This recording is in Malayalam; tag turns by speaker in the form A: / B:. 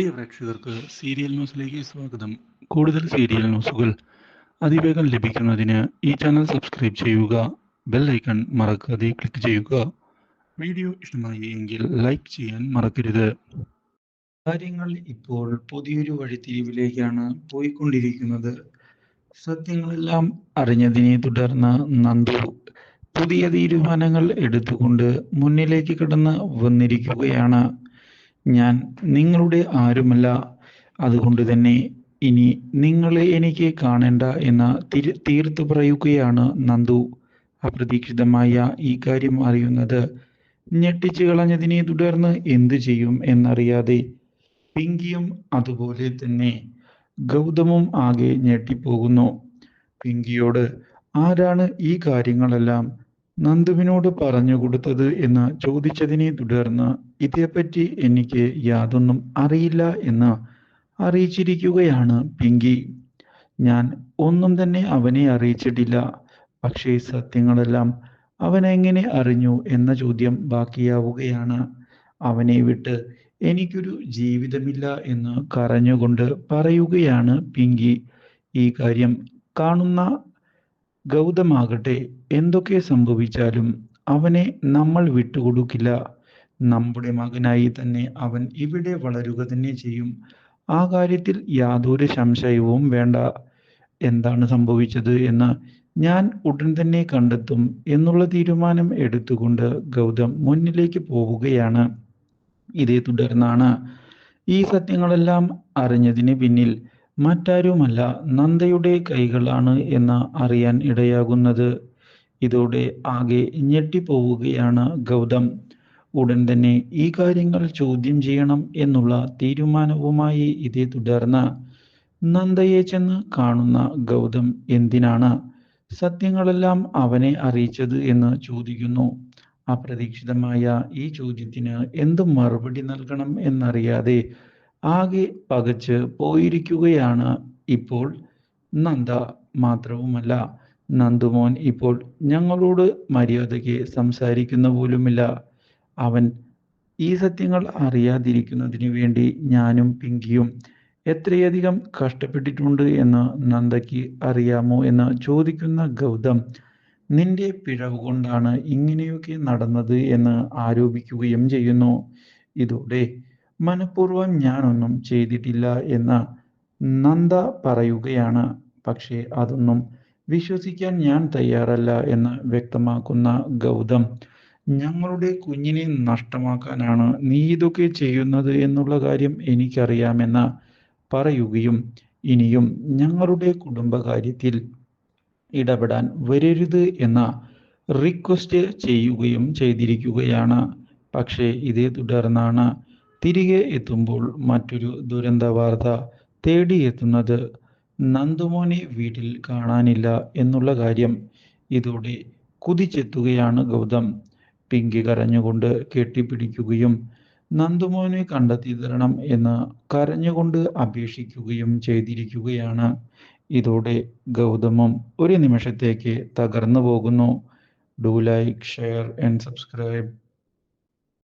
A: പ്രിയ പ്രേക്ഷകർക്ക് സീരിയൽ ന്യൂസിലേക്ക് സ്വാഗതം. കൂടുതൽ സീരിയൽ ന്യൂസുകൾ അതിവേഗം ലഭിക്കുന്നതിന് ഈ ചാനൽ സബ്സ്ക്രൈബ് ചെയ്യുക ബെൽ ഐക്കൺ മറക്കാതെ ക്ലിക്ക് ചെയ്യുക. വീഡിയോ ഇഷ്ടമായി എങ്കിൽ ലൈക്ക് ചെയ്യാൻ മറക്കരുത്. കാര്യങ്ങൾ ഇപ്പോൾ പുതിയൊരു വഴിത്തിരിവിലേക്കാണ് പോയിക്കൊണ്ടിരിക്കുന്നത്. സത്യങ്ങളെല്ലാം അറിഞ്ഞതിനെ തുടർന്ന് നന്ദു പുതിയ തീരുമാനങ്ങൾ എടുത്തുകൊണ്ട് മുന്നിലേക്ക് കടന്ന് വന്നിരിക്കുകയാണ്. ഞാൻ നിങ്ങളുടെ ആരുമല്ല. അതുകൊണ്ട് തന്നെ ഇനി നിങ്ങളെ എനിക്ക് കാണേണ്ട എന്ന് തീർത്തു പറയുകയാണ് നന്ദു. അപ്രതീക്ഷിതമായ ഈ കാര്യം അറിയുന്നത് ഞെട്ടിച്ചു കളഞ്ഞതിനെ തുടർന്ന് എന്തു ചെയ്യും എന്നറിയാതെ പിങ്കിയും അതുപോലെ തന്നെ ഗൗതമും ആകെ ഞെട്ടിപ്പോകുന്നു. പിങ്കിയോട് ആരാണ് ഈ കാര്യങ്ങളെല്ലാം? നന്ദുവിനോട് പറഞ്ഞു കൊടുത്തത് എന്ന് ചോദിച്ചതിനെ തുടർന്ന് ഇതേപ്പറ്റി എനിക്ക് യാതൊന്നും അറിയില്ല എന്ന് അറിയിച്ചിരിക്കുകയാണ് പിങ്കി. ഞാൻ ഒന്നും തന്നെ അവനെ അറിയിച്ചിട്ടില്ല. പക്ഷേ സത്യങ്ങളെല്ലാം അവൻ എങ്ങനെ അറിഞ്ഞു എന്ന ചോദ്യം ബാക്കിയാവുകയാണ്. അവനെ വിട്ട് എനിക്കൊരു ജീവിതമില്ല എന്ന് കരഞ്ഞുകൊണ്ട് പറയുകയാണ് പിങ്കി. ഈ കാര്യം കാണുന്ന ഗൗതമാകട്ടെ എന്തൊക്കെ സംഭവിച്ചാലും അവനെ നമ്മൾ വിട്ടുകൊടുക്കില്ല. നമ്മുടെ മകനായി തന്നെ അവൻ ഇവിടെ വളരുക തന്നെ ചെയ്യും. ആ കാര്യത്തിൽ യാതൊരു സംശയവും വേണ്ട. എന്താണ് സംഭവിച്ചത് എന്ന് ഞാൻ ഉടൻ തന്നെ കണ്ടെത്തും എന്നുള്ള തീരുമാനം എടുത്തുകൊണ്ട് ഗൗതം മുന്നിലേക്ക് പോവുകയാണ്. ഇതേ തുടർന്നാണ് ഈ സത്യങ്ങളെല്ലാം അറിഞ്ഞതിന് പിന്നിൽ മറ്റാരുമല്ല നന്ദയുടെ കൈകളാണ് എന്ന് അറിയാൻ ഇടയാകുന്നത്. ഇതോടെ ആകെ ഞെട്ടിപ്പോവുകയാണ് ഗൗതം. ഉടൻ തന്നെ ഈ കാര്യങ്ങൾ ചോദ്യം ചെയ്യണം എന്നുള്ള തീരുമാനവുമായി ഇതേ തുടർന്ന് നന്ദയെ ചെന്ന് കാണുന്ന ഗൗതം എന്തിനാണ് സത്യങ്ങളെല്ലാം അവനെ അറിയിച്ചത് എന്ന് ചോദിക്കുന്നു. അപ്രതീക്ഷിതമായ ഈ ചോദ്യത്തിന് എന്ത് മറുപടി നൽകണം എന്നറിയാതെ ആകെ പകച്ച് പോയിരിക്കുകയാണ് ഇപ്പോൾ നന്ദ മാത്രവുമല്ല. നന്ദുമോൻ ഇപ്പോൾ ഞങ്ങളോട് മര്യാദയ്ക്ക് സംസാരിക്കുന്ന പോലുമില്ല. അവൻ ഈ സത്യങ്ങൾ അറിയാതിരിക്കുന്നതിന് വേണ്ടി ഞാനും പിങ്കിയും എത്രയധികം കഷ്ടപ്പെട്ടിട്ടുണ്ട് എന്ന് നന്ദയ്ക്ക് അറിയാമോ എന്ന് ചോദിക്കുന്ന ഗൗതം നിന്റെ പിഴവ് കൊണ്ടാണ് ഇങ്ങനെയൊക്കെ നടന്നത് എന്ന് ആരോപിക്കുകയും ചെയ്യുന്നു. ഇതോടെ മനഃപൂർവം ഞാനൊന്നും ചെയ്തിട്ടില്ല എന്ന് നന്ദ പറയുകയാണ്. പക്ഷേ അതൊന്നും വിശ്വസിക്കാൻ ഞാൻ തയ്യാറല്ല എന്ന് വ്യക്തമാക്കുന്ന ഗൗതം. ഞങ്ങളുടെ കുഞ്ഞിനെ നഷ്ടമാക്കാനാണ് നീ ഇതൊക്കെ ചെയ്യുന്നത് എന്നുള്ള കാര്യം എനിക്കറിയാമെന്ന് പറയുകയും ഇനിയും ഞങ്ങളുടെ കുടുംബകാര്യത്തിൽ ഇടപെടാൻ വരരുത് എന്ന റിക്വസ്റ്റ് ചെയ്യുകയും ചെയ്തിരിക്കുകയാണ്. പക്ഷേ ഇതേ തുടർന്നാണ് തിരികെ എത്തുമ്പോൾ മറ്റൊരു ദുരന്ത വാർത്ത തേടിയെത്തുന്നത് നന്ദുമോനെ വീട്ടിൽ കാണാനില്ല എന്നുള്ള കാര്യം. ഇതോടെ കുതിച്ചെത്തുകയാണ് ഗൗതം. പിങ്കി കരഞ്ഞുകൊണ്ട് കെട്ടിപ്പിടിക്കുകയും നന്ദുമോനെ കണ്ടെത്തി തരണം എന്ന് കരഞ്ഞുകൊണ്ട് അപേക്ഷിക്കുകയും ചെയ്തിരിക്കുകയാണ്. ഇതോടെ ഗൗതമം ഒരു നിമിഷത്തേക്ക് തകർന്നു പോകുന്നു. Do like share and subscribe.